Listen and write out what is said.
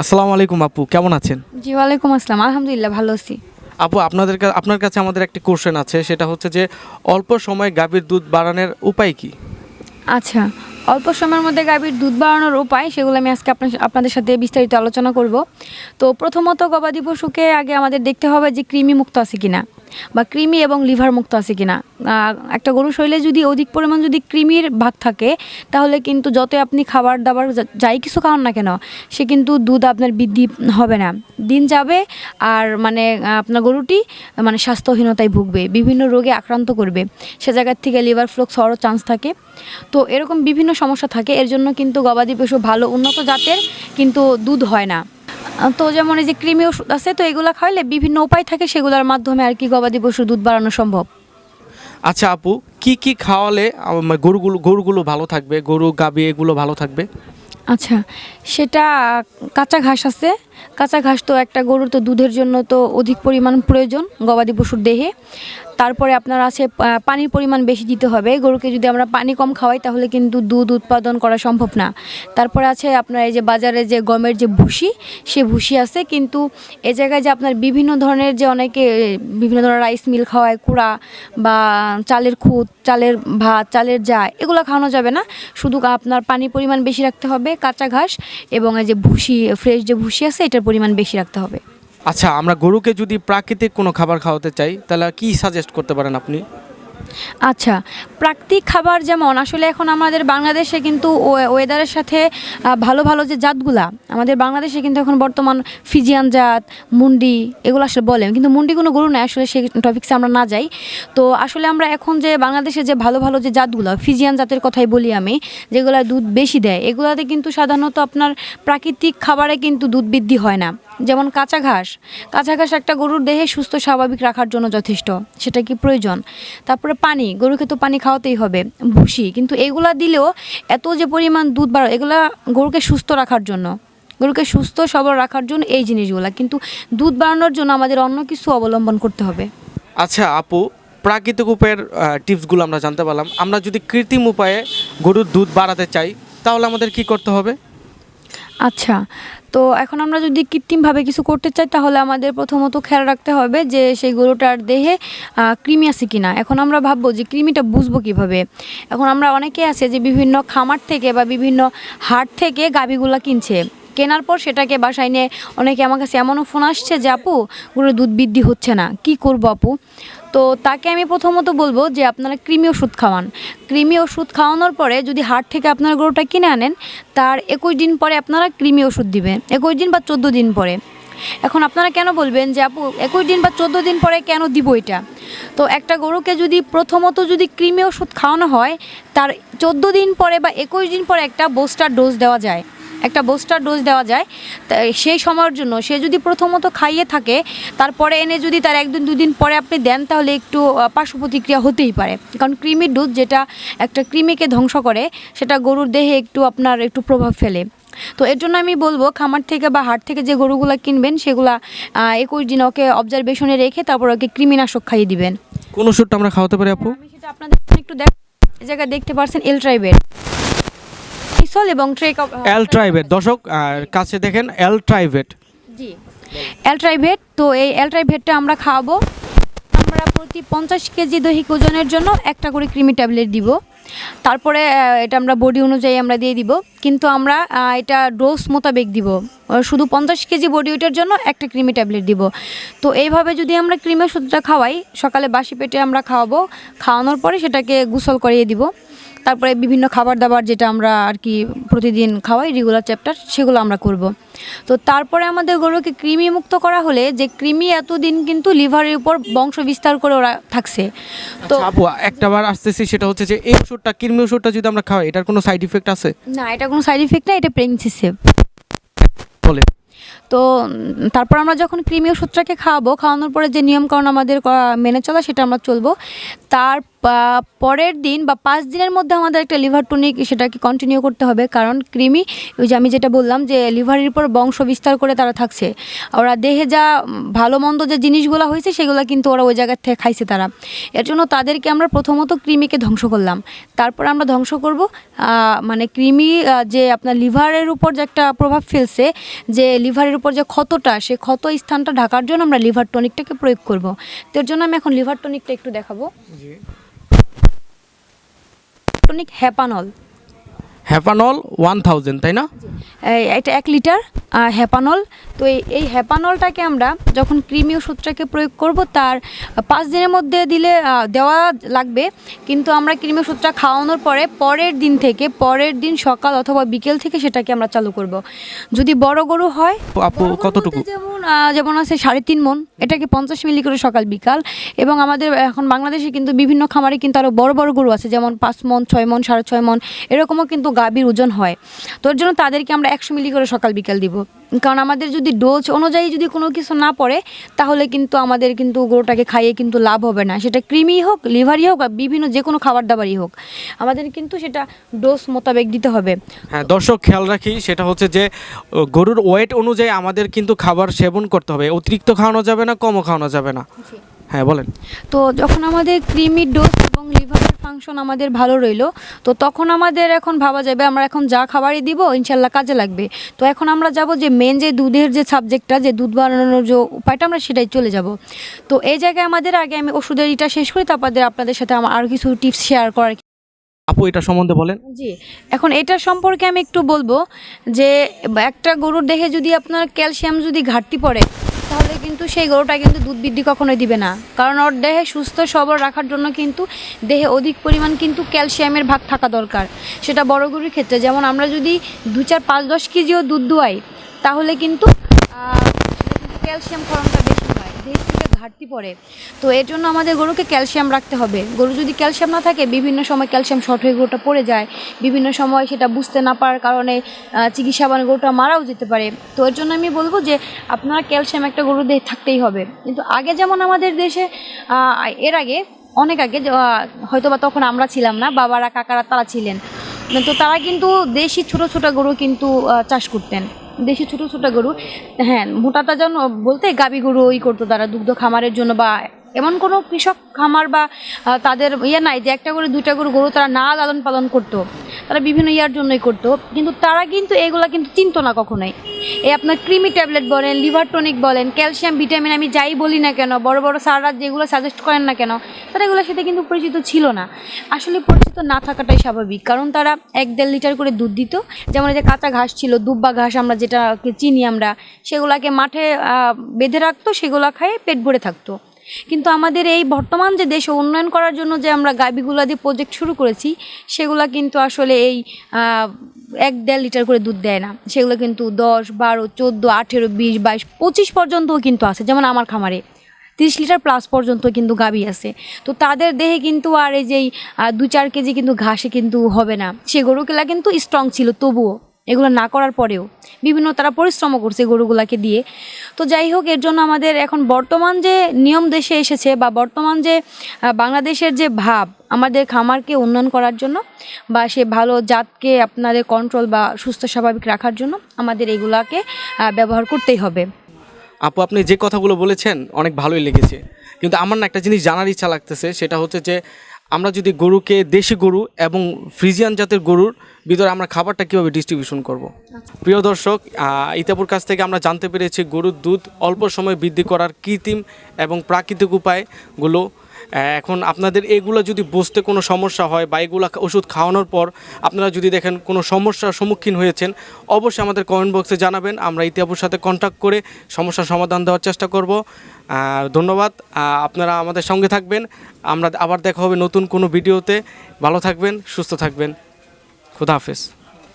আসসালামু আলাইকুম আপু কেমন আছেন? জি ওয়ালাইকুম আসসালাম। আলহামদুলিল্লাহ ভালো আছি। আপু আপনাদের আপনার কাছে আমাদের একটি কোশ্চেন আছে সেটা হচ্ছে যে অল্প সময়ে গাভীর দুধ বাড়ানোর উপায় কি? আচ্ছা অল্প সময়ের মধ্যে গাভীর দুধ বাড়ানোর উপায় সেগুলো আমি আজকে আপনাদের সাথে বিস্তারিত আলোচনা করব। তো প্রথমত গবাদি পশুকে আগে আমাদের দেখতে হবে যে কৃমি মুক্ত আছে কিনা। বা কৃমি এবং লিভার মুক্ত আছে কিনা। একটা গরু শরীরে যদি অধিক পরিমাণ যদি কৃমির ভাগ থাকে, তাহলে কিন্তু যতই আপনি খাবার দাবার যাই কিছু খাওয়ান না কেন, সে কিন্তু দুধ আপনার বৃদ্ধি হবে না। দিন যাবে আর মানে আপনার গরুটি মানে স্বাস্থ্যহীনতায় ভুগবে, বিভিন্ন রোগে আক্রান্ত করবে। সে জায়গার থেকে লিভার ফ্লক্স হওয়ারও চান্স থাকে। তো এরকম বিভিন্ন সমস্যা থাকে, এর জন্য কিন্তু গবাদি পশু ভালো, উন্নত জাতের কিন্তু দুধ হয় না। তো যেমন এই যে কৃমি ওষুধ আছে তো এগুলো খাওয়ালে বিভিন্ন উপায় থাকে সেগুলোর মাধ্যমে আর কি গবাদি পশুর দুধ বাড়ানো সম্ভব। আচ্ছা আপু কি কি খাওয়ালে গরুগুলো গরুগুলো ভালো থাকবে? গরু গাবি এগুলো ভালো থাকবে? আচ্ছা সেটা কাঁচা ঘাস আছে কাঁচা ঘাস তো একটা গরুর তো দুধের জন্য তো অধিক পরিমাণ প্রয়োজন গবাদি পশুর দেহে। তারপরে আপনার আছে পানির পরিমাণ বেশি দিতে হবে। গরুকে যদি আমরা পানি কম খাওয়াই, তাহলে কিন্তু দুধ উৎপাদন করা সম্ভব না। তারপরে আছে আপনার এই যে বাজারে যে গমের যে ভুসি, সে ভুসি আছে। কিন্তু এ জায়গায় যে আপনার বিভিন্ন ধরনের যে অনেকে বিভিন্ন ধরনের রাইস মিল খাওয়ায়, কুড়া বা চালের খুদ চালের ভাত, চালের যা, এগুলো খাওয়ানো যাবে না। শুধু আপনার পানির পরিমাণ বেশি রাখতে হবে কাঁচা ঘাস এবং এই যে ভুসি, ফ্রেশ যে ভুসি আছে এটার পরিমাণ বেশি রাখতে হবে। আচ্ছা আমরা গরুকে যদি প্রাকৃতিক কোনো খাবার খাওয়াতে চাই, তাহলে কি সাজেস্ট করতে পারেন আপনি? আচ্ছা প্রাকৃতিক খাবার যেমন, আসলে এখন আমাদের বাংলাদেশে কিন্তু ওয়ে- ওয়েদারের সাথে ভালো ভালো যে জাতগুলা, আমাদের বাংলাদেশে কিন্তু এখন বর্তমান ফিজিয়ান জাত, মুন্ডি, এগুলো আসলে বলে কিন্তু মুন্ডি কোনো গরু নয় আসলে সেই টপিক্সে আমরা না যাই। তো আসলে আমরা এখন যে বাংলাদেশে যে ভালো ভালো যে জাতগুলো, ফিজিয়ান জাতের কথাই বলি আমি যেগুলো দুধ বেশি দেয়, এগুলাতে কিন্তু সাধারণত আপনার প্রাকৃতিক খাবারে কিন্তু দুধ বৃদ্ধি হয় না। যেমন কাঁচা ঘাস। কাঁচা ঘাস একটা গরুর দেহে সুস্থ স্বাভাবিক রাখার জন্য যথেষ্ট। সেটা কি প্রয়োজন? তারপরে পানি গরুকে তো পানি খাওয়াতেই হবে ভুসি। কিন্তু এগুলা দিলেও এত যে পরিমাণ দুধ বাড়ো এগুলা গরুকে সুস্থ রাখার জন্য। গরুকে সুস্থ সবল রাখার জন্য এই জিনিসগুলা। কিন্তু দুধ বাড়ানোর জন্য আমাদের অন্য কিছু অবলম্বন করতে হবে। আচ্ছা আপু প্রাকৃতিক উপায়ের টিপসগুলো আমরা জানতে পারলাম। আমরা যদি কৃত্রিম উপায়ে গরুর দুধ বাড়াতে চাই তাহলে আমাদের কি করতে হবে? আচ্ছা তো এখন আমরা যদি কৃত্রিমভাবে কিছু করতে চাই, তাহলে আমাদের প্রথমত খেয়াল রাখতে হবে যে সেই গরুটার দেহে কৃমি আছে কি না এখন আমরা ভাববো যে কৃমিটা বুঝব কীভাবে। এখন আমরা অনেকে আছে যে বিভিন্ন খামার থেকে বা বিভিন্ন হাট থেকে গাভীগুলা কিনছে। কেনার পর সেটাকে বাসায় নিয়ে অনেকে আমার কাছে এমনও ফোন আসছে যে, আপু, গরুর দুধ বৃদ্ধি হচ্ছে না, কি করব আপু? তো তাকে আমি প্রথমত বলব যে, আপনারা কৃমি ওষুধ খাওয়ান। কৃমি ওষুধ খাওয়ানোর পরে যদি হাট থেকে আপনার গরুটা কিনে আনেন, তার একুশ দিন পরে আপনারা কৃমি ওষুধ দিবেন, একুশ দিন বা চোদ্দ দিন পরে। এখন আপনারা কেন বলবেন যে, আপু, একুশ দিন বা চোদ্দ দিন পরে কেন দিব এটা? তো একটা গরুকে যদি প্রথমত যদি কৃমি ওষুধ খাওয়ানো হয়, তার চোদ্দ দিন পরে বা একুশ দিন পরে একটা বোস্টার ডোজ দেওয়া যায়। একটা বুস্টার ডোজ দেওয়া যায় সেই সময়ের জন্য সে যদি প্রথমত খাইয়ে থাকে তারপরে এনে যদি তার একদিন দুদিন পরে আপনি দেন তাহলে একটু পার্শ্ব প্রতিক্রিয়া হতেই পারে। কারণ কৃমির ডোজ যেটা একটা কৃমিকে ধ্বংস করে সেটা গরুর দেহে একটু আপনার একটু প্রভাব ফেলে। তো এর জন্য আমি বলব খামার থেকে বা হাট থেকে যে গরুগুলো কিনবেন সেগুলা একুশ দিন ওকে অবজারভেশনে রেখে তারপর ওকে কৃমিনাশক খাইয়ে দিবেন। কোন ওষুধটা আমরা খাওয়াতে পারি আপু? আমি সেটা আপনাদের একটু দেখ জায়গায় দেখতে পারছেন এল ট্রাইবের এবং ট্রেক এল ট্রাইভেট দর্শক আর কাছে দেখেন এল ট্রাইভেট জি। এল অ্যালট্রাইভেট তো এই অ্যালট্রাইভেটটা আমরা খাওয়াবো। আমরা প্রতি পঞ্চাশ কেজি দৈহিক ওজনের জন্য একটা করে ক্রিমি ট্যাবলেট দিব। তারপরে এটা আমরা বডি অনুযায়ী আমরা দিয়ে দিব। কিন্তু আমরা এটা ডোজ মোতাবেক দিব। শুধু পঞ্চাশ কেজি বডি ওয়েটের জন্য একটা ক্রিমি ট্যাবলেট দিব। তো এইভাবে যদি আমরা ক্রিমি ওষুধটা খাওয়াই সকালে বাসি পেটে আমরা খাওয়াবো। খাওয়ানোর পরে সেটাকে গোসল করিয়ে দিব। তারপরে বিভিন্ন খাবার দাবার যেটা আমরা আর কি প্রতিদিন খাওয়াই রেগুলার চ্যাপ্টার সেগুলো আমরা করব। তো তারপরে আমাদের গরুকে কৃমি মুক্ত করা হলে যে কৃমি এতদিন কিন্তু লিভারের উপর বংশ বিস্তার করে ওরা থাকছে। তো আচ্ছা আপু একটা বার আসতেছি সেটা হচ্ছে যে এই ওষুধটা কৃমি ওষুধটা যদি আমরা খাওয়াই এটার কোনো সাইড ইফেক্ট আছে? না এটা কোনো সাইড ইফেক্ট না এটা প্রেগনেন্সি সেভ বলে তো তারপর আমরা যখন কৃমি ওষুধটাকে খাওয়াবো, খাওয়ানোর পরে যে নিয়মকানুন আমাদের মেনে চলা সেটা আমরা চলবো। তার পরের দিন বা পাঁচ দিনের মধ্যে আমাদের একটা লিভার টনিক সেটাকে কন্টিনিউ করতে হবে। কারণ কৃমি, ওই যে আমি যেটা বললাম যে লিভারের উপর বংশ বিস্তার করে তারা থাকছে। ওরা দেহে যা ভালো মন্দ যে জিনিসগুলো হয়েছে সেগুলো কিন্তু ওরা ওই জায়গার থেকে খাইছে তারা। এর জন্য তাদেরকে আমরা প্রথমত কৃমিকে ধ্বংস করলাম। তারপর আমরা ধ্বংস করব মানে কৃমি যে আপনার লিভারের উপর যে একটা প্রভাব ফেলছে, যে লিভারের উপর যে ক্ষতটা সেই ক্ষত স্থানটা ঢাকার জন্য আমরা লিভার টনিকটাকে প্রয়োগ করব। তার এর জন্য আমি এখন লিভার টনিকটা একটু দেখাবো। টনিক হ্যাপানল হ্যাপানল ওয়ান থাউজেন্ড তাই না? এটা এক লিটার। হ্যাপানল তো এই এই হ্যাপানলটাকে আমরা যখন কৃমি ওষুধটাকে প্রয়োগ করব তার পাঁচ দিনের মধ্যে দিলে দেওয়া লাগবে। কিন্তু আমরা কৃমি ওষুধটা খাওয়ানোর পরে পরের দিন থেকে পরের দিন সকাল অথবা বিকেল থেকে সেটাকে আমরা চালু করব। যদি বড় গরু হয় কতটুকু? যেমন যেমন আছে সাড়ে তিন মন এটাকে পঞ্চাশ মিলি করে সকাল বিকাল। এবং আমাদের এখন বাংলাদেশে কিন্তু বিভিন্ন খামারে কিন্তু আরও বড় বড় গরু আছে যেমন পাঁচ মন ছয় মন সাড়ে ছয় মন এরকমও কিন্তু গাভীর ওজন হয়। তো এর জন্য তাদেরকে আমরা একশো মিলি করে সকাল বিকাল দিব। কারণ আমাদের যদি ডোজ অনুযায়ী যদি কোনো কিছু না পড়ে তাহলে কিন্তু আমাদের কিন্তু গরুটাকে খাইয়ে কিন্তু লাভ হবে না। সেটা ক্রিমি হোক লিভারই হোক আর বিভিন্ন যে কোনো খাবার দাবারই হোক আমাদের কিন্তু সেটা ডোজ মোতাবেক দিতে হবে। হ্যাঁ দর্শক খেয়াল রাখি সেটা হচ্ছে যে গরুর ওয়েট অনুযায়ী আমাদের কিন্তু খাবার সেবন করতে হবে। অতিরিক্ত খাওয়ানো যাবে না কমও খাওয়ানো যাবে না। হ্যাঁ বলেন। তো যখন আমাদের ক্রিমির ডোজ এবং লিভারের ফাংশন আমাদের ভালো রইল তো তখন আমাদের এখন ভাবা যাবে আমরা এখন যা খাবারই দিব ইনশাল্লাহ কাজে লাগবে। তো এখন আমরা যাব যে মেন যে দুধের যে সাবজেক্টটা যে দুধ বানানোর যে উপায়টা আমরা সেটাই চলে যাব। তো এই জায়গায় আমাদের আগে আমি ওষুধের ইটা শেষ করি তারপরে আপনাদের সাথে আমার আরও কিছু টিপস শেয়ার করার আপু এটা সম্বন্ধে বলেন। জি এখন এটার সম্পর্কে আমি একটু বলব যে একটা গরুর দেহে যদি আপনার ক্যালসিয়াম যদি ঘাটতি পড়ে তাহলে কিন্তু সেই গরুটা কিন্তু দুধ বৃদ্ধি কখনোই দিবে না। কারণ ওর দেহে সুস্থ সবল রাখার জন্য কিন্তু দেহে অধিক পরিমাণ কিন্তু ক্যালসিয়ামের ভাগ থাকা দরকার। সেটা বড় গরুর ক্ষেত্রে। যেমন আমরা যদি দু চার পাঁচ দশ কেজিও দুধ দোয়াই, তাহলে কিন্তু ক্যালসিয়াম ফরমটা বেশি হয়। ঘাটতি পড়ে। তো এর জন্য আমাদের গরুকে ক্যালসিয়াম রাখতে হবে। গরু যদি ক্যালসিয়াম না থাকে, বিভিন্ন সময় ক্যালসিয়াম শর্ট হয়ে গরুটা পড়ে যায়। বিভিন্ন সময় সেটা বুঝতে না পারার কারণে চিকিৎসা বানে গরুটা মারাও যেতে পারে। তো এর জন্য আমি বলব যে, আপনারা ক্যালসিয়াম একটা গরু দেহে থাকতেই হবে। কিন্তু আগে যেমন আমাদের দেশে এর আগে, অনেক আগে হয়তো বা তখন আমরা ছিলাম না, বাবারা, কাকারা তারা ছিলেন। তো তারা কিন্তু দেশি ছোট ছোট গরু কিন্তু চাষ করতেন। দেশি ছোটো ছোটো গরু হ্যাঁ মোটাটা যেন বলতে গাবি গরু ওই করতো তারা দুগ্ধ খামারের জন্য বা এমন কোনো কৃষক খামার বা তাদের ইয়ে নাই যে একটা করে, দুইটা করে গরু তারা না লালন পালন করতো। তারা বিভিন্ন ইয়ার জন্যই করতো। কিন্তু তারা কিন্তু এগুলো কিন্তু চিনতো না কখনোই। এই আপনার ক্রিমি ট্যাবলেট বলেন, লিভার টনিক বলেন, ক্যালসিয়াম, ভিটামিন, আমি যাই বলি না কেন, বড় বড় স্যাররা যেগুলো সাজেস্ট করেন না কেন, তারা এগুলোর সাথে কিন্তু পরিচিত ছিল না। আসলে পরিচিত না থাকাটাই স্বাভাবিক। কারণ তারা এক দেড় লিটার করে দুধ দিত। যেমন এই যে কাঁচা ঘাস ছিল, দুব্বা ঘাস আমরা যেটাকে চিনি আমরা, সেগুলাকে মাঠে বেঁধে রাখতো, সেগুলো খায় পেট ভরে থাকতো। কিন্তু আমাদের এই বর্তমান যে দেশে, উন্নয়ন করার জন্য যে আমরা গাবিগুলা দিয়ে প্রজেক্ট শুরু করেছি, সেগুলা কিন্তু আসলে এই এক দেড় লিটার করে দুধ দেয় না। সেগুলো কিন্তু দশ, বারো, চোদ্দ, আঠেরো, বিশ, বাইশ, পঁচিশ পর্যন্তও কিন্তু আছে। যেমন আমার খামারে তিরিশ লিটার প্লাস পর্যন্ত কিন্তু গাবি আছে। তো তাদের দেহে কিন্তু আর এই যেই দু চার কেজি কিন্তু ঘাসে কিন্তু হবে না। সে গরুগুলা কিন্তু স্ট্রং ছিল, তবুও। এগুলো না করার পরেও বিভিন্ন তারা পরিশ্রমও করছে গরুগুলাকে দিয়ে। তো যাই হোক, এর জন্য আমাদের এখন বর্তমান যে নিয়ম দেশে এসেছে বা বর্তমান যে বাংলাদেশের যে ভাব, আমাদের খামারকে উন্নয়ন করার জন্য বা সে ভালো জাতকে আপনাদের কন্ট্রোল বা সুস্থ স্বাভাবিক রাখার জন্য আমাদের এগুলাকে ব্যবহার করতেই হবে। আপু, আপনি যে কথাগুলো বলেছেন, অনেক ভালোই লেগেছে। কিন্তু আমার না একটা জিনিস জানার ইচ্ছা লাগতেছে, সেটা হচ্ছে যে আমরা যদি গরুকে দেশি গরু এবং ফ্রিজিয়ান জাতের গরুর ভিতরে আমরা খাবারটা কীভাবে ডিস্ট্রিবিউশন করব। প্রিয় দর্শক ইতাপুর কাছ থেকে আমরা জানতে পেরেছি গরুর দুধ অল্প সময় বৃদ্ধি করার কৃত্রিম এবং প্রাকৃতিক উপায়গুলো এখন আপনাদের এগুলো যদি বুঝতে কোনো সমস্যা হয় বা এগুলো ওষুধ খাওয়ানোর পর আপনারা যদি দেখেন কোনো সমস্যার সম্মুখীন হয়েছেন, অবশ্যই আমাদের কমেন্ট বক্সে জানাবেন। আমরা ইতিহাপুর সাথে কন্ট্যাক্ট করে সমস্যার সমাধান দেওয়ার চেষ্টা করব। ধন্যবাদ। আপনারা আমাদের সঙ্গে থাকবেন। আমরা আবার দেখা হবে নতুন কোনো ভিডিওতে। ভালো থাকবেন, সুস্থ থাকবেন। খুদা হাফেজ।